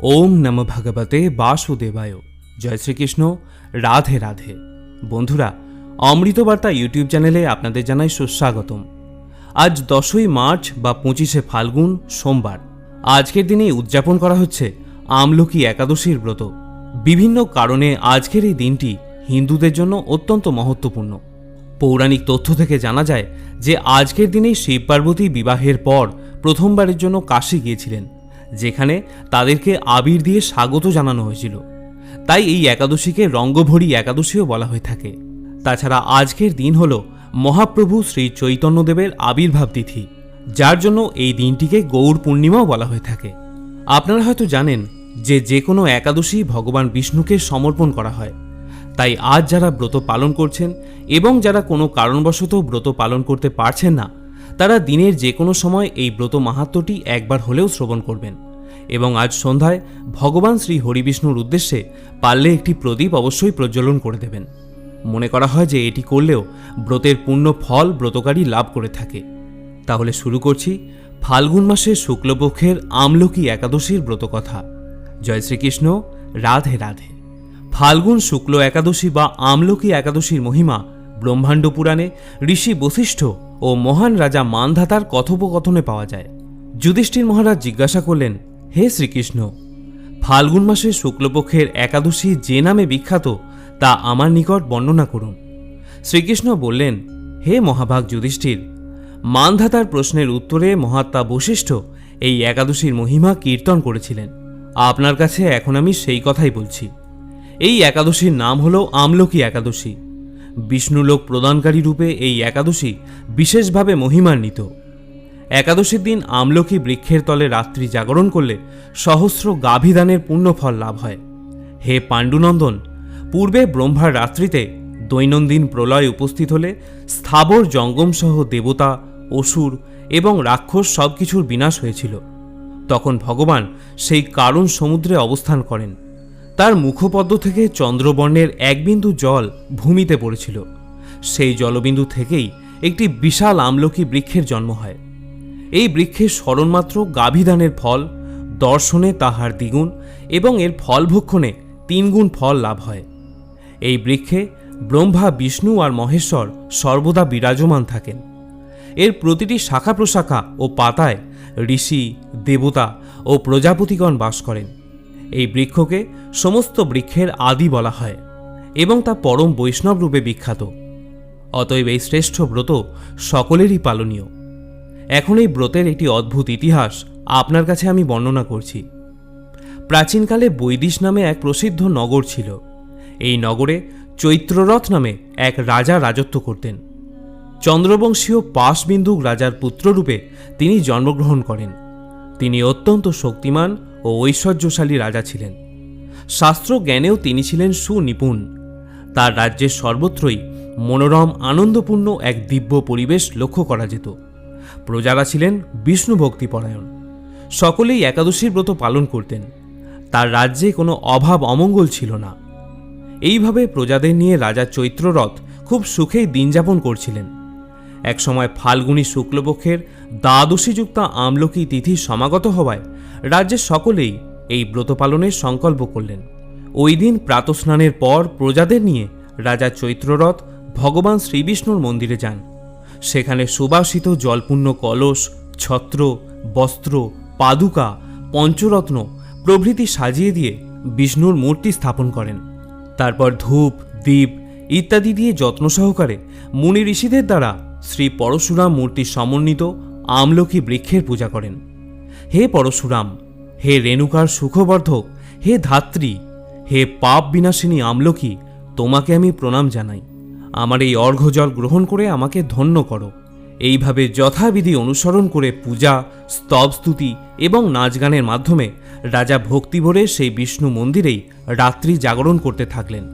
ওম নম ভগবতে বাসুদেবায়। জয় শ্রীকৃষ্ণ। রাধে রাধে। বন্ধুরা, অমৃতবার্তা ইউটিউব চ্যানেলে আপনাদের জানাই সুস্বাগতম। আজ দশই মার্চ বা পঁচিশে ফাল্গুন, সোমবার। আজকের দিনে উদযাপন করা হচ্ছে আমলকি একাদশীর ব্রত। বিভিন্ন কারণে আজকের এই দিনটি হিন্দুদের জন্য অত্যন্ত মহত্বপূর্ণ। পৌরাণিক তথ্য থেকে জানা যায় যে আজকের দিনেই শিব পার্বতী বিবাহের পর প্রথমবারের জন্য কাশী গিয়েছিলেন। যেখানে তাদেরকে আবির দিয়ে স্বাগত জানানো হয়েছিল। তাই এই একাদশীকে রঙ্গভরি একাদশীও বলা হয়ে থাকে। তাছাড়া আজকের দিন হল মহাপ্রভু শ্রী চৈতন্যদেবের আবির্ভাব তিথি, যার জন্য এই দিনটিকে গৌর পূর্ণিমাও বলা হয়ে থাকে। আপনারা হয়তো জানেন যে যে কোনো একাদশী ভগবান বিষ্ণুকে সমর্পণ করা হয়। তাই আজ যারা ব্রত পালন করছেন এবং যারা কোনো কারণবশত ব্রত পালন করতে পারছেন না তারা দিনের যে কোনো সময় এই ব্রত মাহাত্ম্যটি একবার হলেও শ্রবণ করবেন। এবং আজ সন্ধ্যায় ভগবান শ্রী হরিবিষ্ণুর উদ্দেশ্যে পারলে একটি প্রদীপ অবশ্যই প্রজ্বলন করে দেবেন। মনে করা হয় যে এটি করলেও ব্রতের পূর্ণ ফল ব্রতকারী লাভ করে থাকে। তাহলে শুরু করছি ফাল্গুন মাসের শুক্লপক্ষের আমলকি একাদশীর ব্রতকথা জয় শ্রীকৃষ্ণ, রাধে রাধে। ফাল্গুন শুক্ল একাদশী বা আমলকি একাদশীর মহিমা ব্রহ্মাণ্ড পুরাণে ঋষি বশিষ্ঠ ও মহান রাজা মানধাতার কথোপকথনে পাওয়া যায়। যুধিষ্ঠির মহারাজ জিজ্ঞাসা করলেন, হে শ্রীকৃষ্ণ, ফাল্গুন মাসের শুক্লপক্ষের একাদশী যে নামে বিখ্যাত তা আমার নিকট বর্ণনা করুন। শ্রীকৃষ্ণ বললেন, হে মহাভাগ যুধিষ্ঠির, মানধাতার প্রশ্নের উত্তরে মহাত্মা বশিষ্ঠ এই একাদশীর মহিমা কীর্তন করেছিলেন। আপনার কাছে এখন আমি সেই কথাই বলছি। এই একাদশীর নাম হল আমলকি একাদশী। বিষ্ণুলোক প্রদানকারী রূপে এই একাদশী বিশেষভাবে মহিমান্বিত। একাদশীর দিন আমলকি বৃক্ষের তলে রাত্রি জাগরণ করলে সহস্র গাভিদানের পুণ্যফল লাভ হয়। হে পাণ্ডুনন্দন, পূর্বে ব্রহ্মার রাত্রিতে দৈনন্দিন প্রলয় উপস্থিত হলে স্থাবর জঙ্গমসহ দেবতা, অসুর এবং রাক্ষস সব কিছুর বিনাশ হয়েছিল। তখন ভগবান সেই কারণ সমুদ্রে অবস্থান করেন। তার মুখপদ্ম থেকে চন্দ্রবর্ণের এক বিন্দু জল ভূমিতে পড়েছিল। সেই জলবিন্দু থেকেই একটি বিশাল আমলকি বৃক্ষের জন্ম হয়। এই বৃক্ষের স্মরণমাত্র গাভিদানের ফল, দর্শনে তাহার দ্বিগুণ এবং এর ফলভক্ষণে তিনগুণ ফল লাভ হয়। এই বৃক্ষে ব্রহ্মা, বিষ্ণু আর মহেশ্বর সর্বদা বিরাজমান থাকেন। এর প্রতিটি শাখা প্রশাখা ও পাতায় ঋষি, দেবতা ও প্রজাপতিগণ বাস করেন। এই বৃক্ষকে সমস্ত বৃক্ষের আদি বলা হয় এবং তা পরম বৈষ্ণব রূপে বিখ্যাত। অতএব এই শ্রেষ্ঠ ব্রত সকলেরই পালনীয়। এখন এই ব্রতের একটি অদ্ভুত ইতিহাস আপনার কাছে আমি বর্ণনা করছি। প্রাচীনকালে বৈদিশ নামে এক প্রসিদ্ধ নগর ছিল। এই নগরে চৈত্ররথ নামে এক রাজা রাজত্ব করতেন। চন্দ্রবংশীয় পাশবিন্দুক রাজার পুত্ররূপে তিনি জন্মগ্রহণ করেন। তিনি অত্যন্ত শক্তিমান ও ঐশ্বর্যশালী রাজা ছিলেন। শাস্ত্র জ্ঞানেও তিনি ছিলেন সুনিপুণ। তার রাজ্যের সর্বত্রই মনোরম, আনন্দপূর্ণ এক দিব্য পরিবেশ লক্ষ্য করা যেত। প্রজারা ছিলেন বিষ্ণু ভক্তিপরায়ণ। সকলেই একাদশীর ব্রত পালন করতেন। তার রাজ্যে কোনো অভাব অমঙ্গল ছিল না। এইভাবে প্রজাদের নিয়ে রাজা চৈত্ররথ খুব সুখেই দিনযাপন করছিলেন। একসময় ফাল্গুনী শুক্লপক্ষের দ্বাদশীযুক্তা আমলকি তিথি সমাগত হওয়ায় রাজ্যের সকলেই এই ব্রত পালনের সংকল্প করলেন। ওই দিন প্রাতস্নানের পর প্রজাদের নিয়ে রাজা চৈত্ররথ ভগবান শ্রীবিষ্ণুর মন্দিরে যান। সেখানে সুবাসিত জলপূর্ণ কলস, ছত্র, বস্ত্র, পাদুকা, পঞ্চরত্ন প্রভৃতি সাজিয়ে দিয়ে বিষ্ণুর মূর্তি স্থাপন করেন। তারপর ধূপ দ্বীপ ইত্যাদি দিয়ে যত্ন সহকারে মুনি ঋষিদের দ্বারা শ্রী পরশুরাম মূর্তি সমন্বিত আমলকি বৃক্ষের পূজা করেন। হে পরশুরাম, হে রেণুকার সুখবর্ধক, হে ধাত্রী, হে পাপ বিনাশিনী আমলকি, তোমাকে আমি প্রণাম জানাই। আমার এই অর্ঘ্যজল গ্রহণ করে আমাকে ধন্য করো। এইভাবে যথাবিধি অনুসরণ করে পূজা, স্তব স্তুতি এবং নাচ গানের মাধ্যমে রাজা ভক্তিভরে সেই বিষ্ণু মন্দিরেই রাত্রি জাগরণ করতে থাকলেন।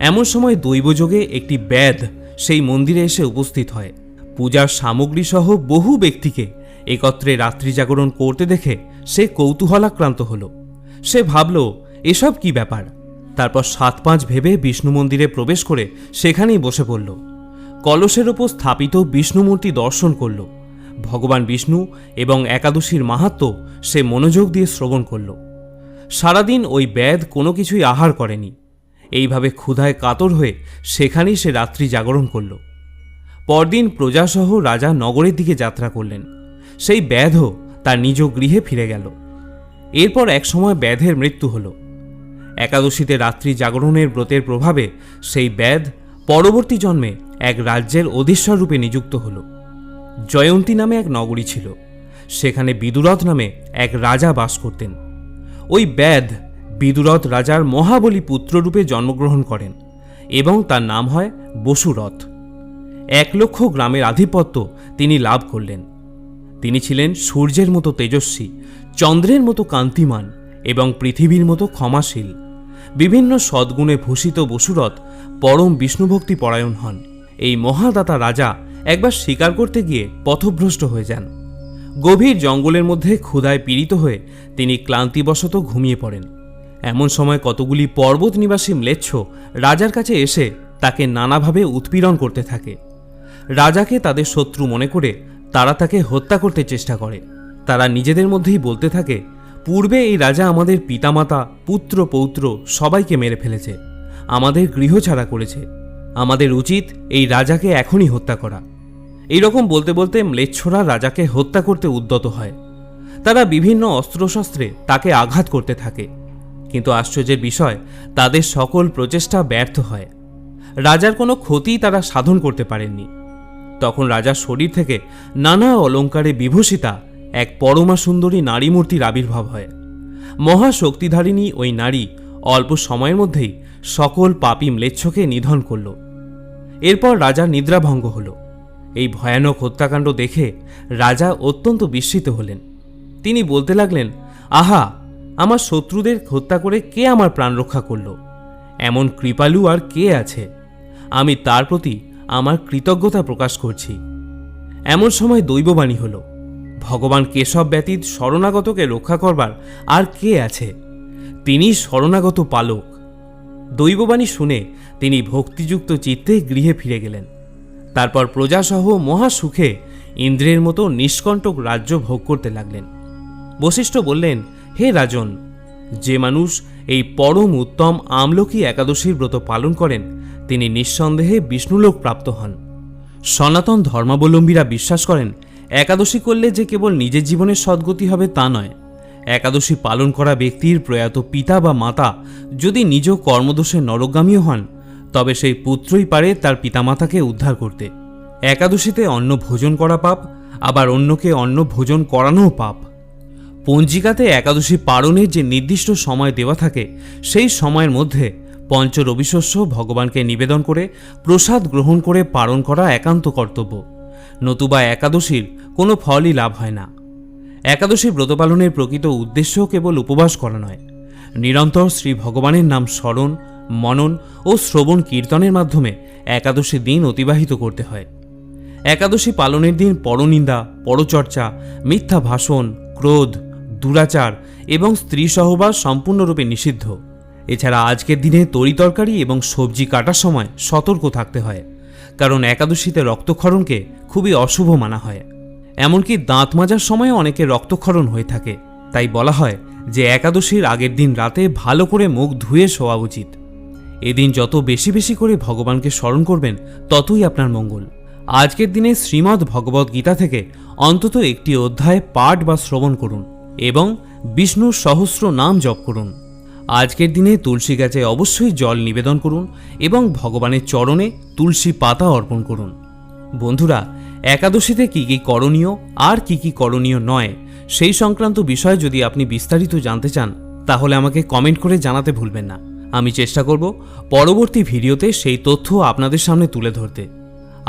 এমন সময় দৈবযোগে একটি ব্যাধ সেই মন্দিরে এসে উপস্থিত হয়। পূজার সামগ্রী সহ বহু ব্যক্তিকে একত্রে রাত্রি জাগরণ করতে দেখে সে কৌতূহলাক্রান্ত হল। সে ভাবল, এসব কি ব্যাপার? তারপর সাত পাঁচ ভেবে বিষ্ণু মন্দিরে প্রবেশ করে সেখানেই বসে পড়ল। কলসের ওপর স্থাপিত বিষ্ণুমূর্তি দর্শন করল। ভগবান বিষ্ণু এবং একাদশীর মাহাত্ম্য সে মনোযোগ দিয়ে শ্রবণ করল। সারাদিন ওই ব্যাধ কোনো কিছুই আহার করেনি। এইভাবে ক্ষুধায় কাতর হয়ে সেখানেই সে রাত্রি জাগরণ করল। পরদিন প্রজাসহ রাজা নগরের দিকে যাত্রা করলেন। সেই ব্যাধও তার নিজ গৃহে ফিরে গেল। এরপর একসময় ব্যাধের মৃত্যু হল। একাদশীতে রাত্রি জাগরণের ব্রতের প্রভাবে সেই ব্যাধ পরবর্তী জন্মে এক রাজ্যের অধীশ্বর রূপে নিযুক্ত হল। জয়ন্তী নামে এক নগরী ছিল। সেখানে বিদুরথ নামে এক রাজা বাস করতেন। ওই ব্যাধ বিদুরথ রাজার মহাবলী পুত্ররূপে জন্মগ্রহণ করেন এবং তার নাম হয় বসুরথ। এক লক্ষ গ্রামের আধিপত্য তিনি লাভ করলেন। তিনি ছিলেন সূর্যের মতো তেজস্বী, চন্দ্রের মতো কান্তিমান এবং পৃথিবীর মতো ক্ষমাশীল। বিভিন্ন সদ্গুণে ভূষিত বসুরথ পরম বিষ্ণুভক্তি পরায়ণ হন। এই মহাদাতা রাজা একবার শিকার করতে গিয়ে পথভ্রষ্ট হয়ে যান। গভীর জঙ্গলের মধ্যে ক্ষুধায় পীড়িত হয়ে তিনি ক্লান্তিবশত ঘুমিয়ে পড়েন। এমন সময় কতগুলি পর্বত নিবাসী ম্লেচ্ছ রাজার কাছে এসে তাকে নানাভাবে উৎপীড়ন করতে থাকে। রাজাকে তাদের শত্রু মনে করে তারা তাকে হত্যা করতে চেষ্টা করে। তারা নিজেদের মধ্যেই বলতে থাকে, পূর্বে এই রাজা আমাদের পিতামাতা, পুত্র, পৌত্র সবাইকে মেরে ফেলেছে। আমাদের গৃহ ছাড়া করেছে। আমাদের উচিত এই রাজাকে এখনই হত্যা করা। এই রকম বলতে বলতে ম্লেচ্ছরা রাজাকে হত্যা করতে উদ্যত হয়। তারা বিভিন্ন অস্ত্রশস্ত্রে তাকে আঘাত করতে থাকে। কিন্তু আশ্চর্যের বিষয়, তাদের সকল প্রচেষ্টা ব্যর্থ হয়। রাজার কোনো ক্ষতি তারা সাধন করতে পারেননি। তখন রাজার শরীর থেকে নানা অলঙ্কারে বিভূষিতা এক পরমা সুন্দরী নারী মূর্তির আবির্ভাব হয়। মহাশক্তিধারিণী ওই নারী অল্প সময়ের মধ্যেই সকল পাপী ম্লেচ্ছকে নিধন করল। এরপর রাজার নিদ্রাভঙ্গ হল। এই ভয়ানক হত্যাকাণ্ড দেখে রাজা অত্যন্ত বিস্মিত হলেন। তিনি বলতে লাগলেন, আহা, আমার শত্রুদের হত্যা করে কে আমার প্রাণ রক্ষা করল? এমন কৃপালু আর কে আছে? আমি তার প্রতি আমার কৃতজ্ঞতা প্রকাশ করছি। এমন সময় দৈববাণী হল, ভগবান কেশব ব্যতীত শরণাগতকে রক্ষা করবার আর কে আছে? তিনি শরণাগত পালক। দৈববাণী শুনে তিনি ভক্তিযুক্ত চিত্তে গৃহে ফিরে গেলেন। তারপর প্রজাসহ মহা সুখে ইন্দ্রের মতো নিষ্কণ্টক রাজ্য ভোগ করতে লাগলেন। বশিষ্ঠ বললেন, হে রাজন, যে মানুষ এই পরম উত্তম আমলকি একাদশীর ব্রত পালন করেন তিনি নিঃসন্দেহে বিষ্ণুলোক প্রাপ্ত হন। সনাতন ধর্মাবলম্বীরা বিশ্বাস করেন, একাদশী করলে যে কেবল নিজের জীবনের সদ্গতি হবে তা নয়। একাদশী পালন করা ব্যক্তির প্রয়াত পিতা বা মাতা যদি নিজ কর্মদোষে নরগামীও হন, তবে সেই পুত্রই পারে তার পিতামাতাকে উদ্ধার করতে। একাদশীতে অন্ন ভোজন করা পাপ, আবার অন্যকে অন্ন ভোজন করানোও পাপ। পঞ্জিকাতে একাদশী পালনের যে নির্দিষ্ট সময় দেওয়া থাকে, সেই সময়ের মধ্যে পঞ্চ রবিশস্য ভগবানকে নিবেদন করে প্রসাদ গ্রহণ করে পালন করা একান্ত কর্তব্য। নতুবা একাদশীর কোনো ফলই লাভ হয় না। একাদশী ব্রত পালনের প্রকৃত উদ্দেশ্য কেবল উপবাস করা নয়। নিরন্তর শ্রী ভগবানের নাম স্মরণ, মনন ও শ্রবণ কীর্তনের মাধ্যমে একাদশী দিন অতিবাহিত করতে হয়। একাদশী পালনের দিন পরনিন্দা, পরচর্চা, মিথ্যা ভাষণ, ক্রোধ, দুরাচার এবং স্ত্রী সহবাস সম্পূর্ণরূপে নিষিদ্ধ। এছাড়া আজকের দিনে তরিতরকারি এবং সবজি কাটার সময় সতর্ক থাকতে হয়, কারণ একাদশীতে রক্তক্ষরণকে খুবই অশুভ মানা হয়। এমনকি দাঁত মাজার সময় অনেকে রক্তক্ষরণ হয়ে থাকে। তাই বলা হয় যে একাদশীর আগের দিন রাতে ভালো করে মুখ ধুয়ে শোয়া উচিত। এদিন যত বেশি বেশি করে ভগবানকে স্মরণ করবেন, ততই আপনার মঙ্গল। আজকের দিনে শ্রীমদ্ ভগবদ গীতা থেকে অন্তত একটি অধ্যায় পাঠ বা শ্রবণ করুন এবং বিষ্ণুর সহস্র নাম জপ করুন। আজকের দিনে তুলসী গাছে অবশ্যই জল নিবেদন করুন এবং ভগবানের চরণে তুলসী পাতা অর্পণ করুন। বন্ধুরা, একাদশীতে কি কি করণীয় আর কি কি করণীয় নয় সেই সংক্রান্ত বিষয়ে যদি আপনি বিস্তারিত জানতে চান, তাহলে আমাকে কমেন্ট করে জানাতে ভুলবেন না। আমি চেষ্টা করব পরবর্তী ভিডিওতে সেই তথ্য আপনাদের সামনে তুলে ধরতে।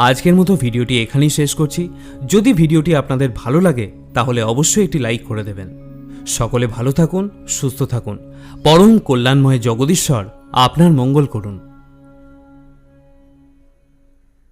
আজকের মতো ভিডিওটি এখানেই শেষ করছি। যদি ভিডিওটি আপনাদের ভালো লাগে, তাহলে অবশ্যই একটি লাইক করে দেবেন। সকলে ভালো থাকুন সুস্থ থাকুন। পরম কল্যাণময় জগদীশ্বর আপনার মঙ্গল করুন।